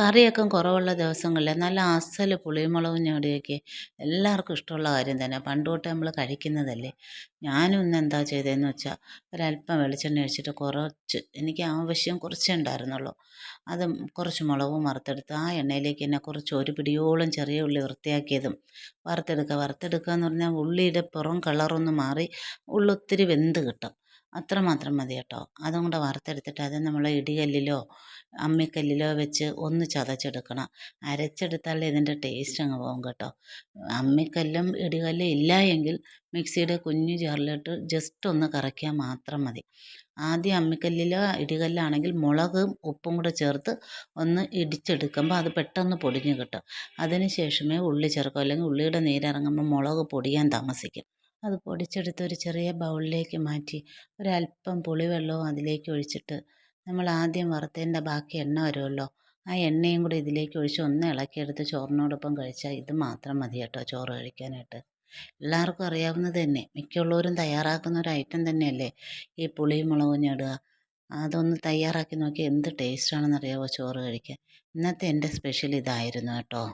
കറിയൊക്കെ കുറവുള്ള ദിവസങ്ങളിൽ നല്ല അസൽ പുളിമുളകും ഞൊടിയൊക്കെ എല്ലാവർക്കും ഇഷ്ടമുള്ള കാര്യം തന്നെ. പണ്ട് തൊട്ടേ നമ്മൾ കഴിക്കുന്നതല്ലേ. ഞാനും ഇന്ന് എന്താ ചെയ്തതെന്ന് വെച്ചാൽ ഒരല്പം വെളിച്ചെണ്ണ ഒഴിച്ചിട്ട് കുറച്ച് എനിക്ക് ആവശ്യം കുറച്ചേ ഉണ്ടായിരുന്നുള്ളൂ. അത് കുറച്ച് മുളകും വറുത്തെടുത്ത് ആ എണ്ണയിലേക്ക് തന്നെ കുറച്ച് ഒരു പിടിയോളം ചെറിയ ഉള്ളി വൃത്തിയാക്കിയതും വറുത്തെടുക്കുക. വറുത്തെടുക്കുക എന്ന് പറഞ്ഞാൽ ഉള്ളിയുടെ പുറം കളറൊന്ന് മാറി ഉള്ളി ഒത്തിരി വെന്ത് കിട്ടും. അത്രമാത്രം മതി കേട്ടോ. അതും കൂടെ വറുത്തെടുത്തിട്ട് അത് നമ്മൾ ഇടികല്ലിലോ അമ്മിക്കല്ലിലോ വെച്ച് ഒന്ന് ചതച്ചെടുക്കണം. അരച്ചെടുത്താലേ ഇതിന്റെ ടേസ്റ്റ് അങ്ങ് പോകും കേട്ടോ. അമ്മിക്കല്ലും ഇടികല്ലും ഇല്ല എങ്കിൽ മിക്സിയുടെ കുഞ്ഞു ജാറിലിട്ട് ജസ്റ്റ് ഒന്ന് കറക്കിയാൽ മാത്രം മതി. ആദ്യം അമ്മിക്കല്ലിലോ ഇടികല്ലാണെങ്കിൽ മുളകും ഉപ്പും കൂടെ ചേർത്ത് ഒന്ന് ഇടിച്ചെടുക്കുമ്പോൾ അത് പെട്ടെന്ന് പൊടിഞ്ഞ് കിട്ടും. അതിന് ശേഷമേ ഉള്ളി ചേർക്കും. അല്ലെങ്കിൽ ഉള്ളിയുടെ നീരിറങ്ങുമ്പോൾ മുളക് പൊടിയാൻ താമസിക്കും. അത് പൊടിച്ചെടുത്ത് ഒരു ചെറിയ ബൗളിലേക്ക് മാറ്റി ഒരല്പം പുളിവെള്ളവും അതിലേക്ക് ഒഴിച്ചിട്ട് നമ്മൾ ആദ്യം വറുത്തതിന്റെ ബാക്കി എണ്ണ വരുമല്ലോ. ആ എണ്ണയും കൂടി ഇതിലേക്ക് ഒഴിച്ച് ഒന്ന് ഇളക്കിയെടുത്ത് ചോറിനോടൊപ്പം കഴിച്ചാൽ ഇത് മാത്രം മതി കേട്ടോ ചോറ് കഴിക്കാനായിട്ട്. എല്ലാവർക്കും അറിയാവുന്നത് തന്നെ. മിക്കുള്ളവരും തയ്യാറാക്കുന്ന ഒരു ഐറ്റം തന്നെയല്ലേ? ഈ പുളിയും മുളകും ഞടുക. അതൊന്ന് തയ്യാറാക്കി നോക്കി എന്ത് ടേസ്റ്റാണെന്ന് അറിയാവോ ചോറ് കഴിക്കാൻ? ഇന്നത്തെ എന്റെ സ്പെഷ്യൽ ഇതായിരുന്നു കേട്ടോ.